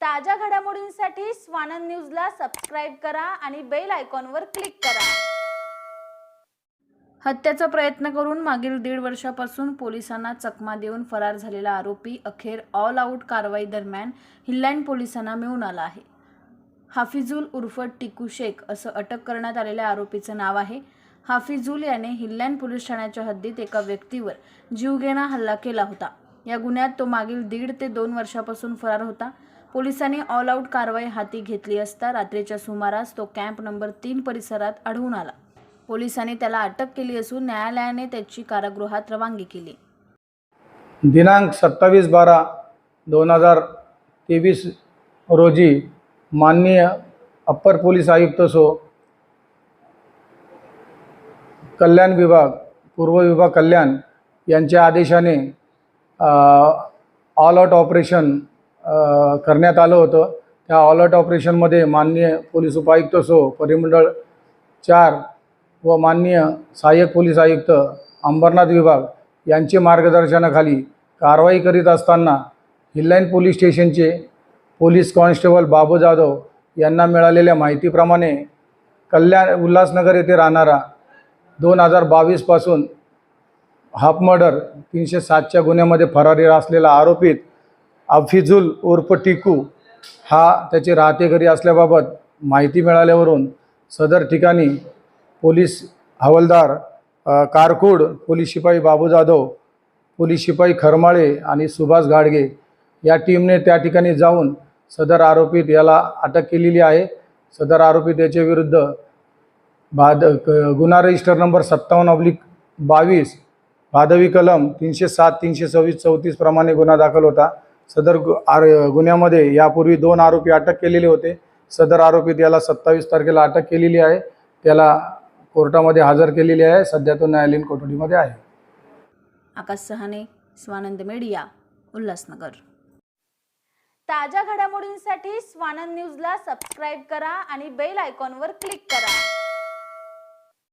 ताज्या घडामोडींसाठी स्वानंद न्यूजला सबस्क्राईब करा आणि बेल आयकॉनवर क्लिक करा. हत्येचा प्रयत्न करून मागील दीड वर्षापासून पोलिसांना चकमा देऊन फरार झालेला आरोपी अखेर ऑल आऊट कारवाई दरम्यान हिल्लँड पोलिसांना मिळून आला आहे. हाफिजुल उर्फ टिकू शेख असं अटक करण्यात आलेल्या आरोपीचं नाव आहे. हाफिजुल याने हिल्लँड पोलीस ठाण्याच्या हद्दीत एका व्यक्तीवर जीवघेणा हल्ला केला होता. या गुन्ह्यात तो मागील दीड ते दोन वर्षापासून फरार होता. पोलिसांनी ऑल आऊट कारवाई हाती घेतली असता रात्रीच्या सुमारास तो कॅम्प नंबर तीन परिसरात आढळून आला. पोलिसांनी त्याला अटक केली असून न्यायालयाने त्याची कारागृहात रवानगी केली. दिनांक सत्तावीस बारा दोन हजार तेवीस रोजी माननीय अप्पर पोलीस आयुक्त सो कल्याण विभाग पूर्व विभाग कल्याण यांच्या आदेशाने ऑल आउट ऑपरेशन करण्यात आलं होतं. त्या ऑल ऑपरेशनमध्ये माननीय पोलीस उपायुक्त सो परिमंडळ चार व माननीय सहाय्यक पोलीस आयुक्त अंबरनाथ विभाग यांचे मार्गदर्शनाखाली कारवाई करीत असताना हिल्लाईन पोलीस स्टेशनचे पोलीस कॉन्स्टेबल बाबू जाधव यांना मिळालेल्या माहितीप्रमाणे कल्याण उल्हासनगर येथे राहणारा दोन हजार बावीसपासून हाफ मर्डर तीनशे सातच्या गुन्ह्यामध्ये फरारी असलेला आरोपित अफिजुल उर्फ टिकू हा त्याचे राहते घरी असल्याबाबत माहिती मिळाल्यावरून सदर ठिकाणी पोलीस हवालदार कारकूड पोलीस शिपाई बाबू जाधव पोलीस शिपाई खरमाळे आणि सुभाष गाडगे या टीमने त्या ठिकाणी जाऊन सदर आरोपित याला अटक केलेली आहे. सदर आरोपित याच्याविरुद्ध भाद क- गुन्हा रजिस्टर नंबर सत्तावन्न ऑब्लिक बावीस भादवी कलम तीनशे सात तीनशे सव्वीस चौतीस प्रमाणे गुन्हा दाखल होता. सदर गु आर गुन्ह्यामध्ये यापूर्वी दोन आरोपी अटक केलेले होते. सदर आरोपीत याला सत्तावीस तारखेला अटक केलेली आहे. त्याला कोर्टामध्ये हजर केलेली आहे. सध्या तो न्यायालयीन कोठडीमध्ये आहे. आकाश सहाने स्वानंद मीडिया उल्हासनगर. ताज्या घडामोडींसाठी स्वानंद न्यूजला सबस्क्राईब करा आणि बेल आयकॉनवर क्लिक करा.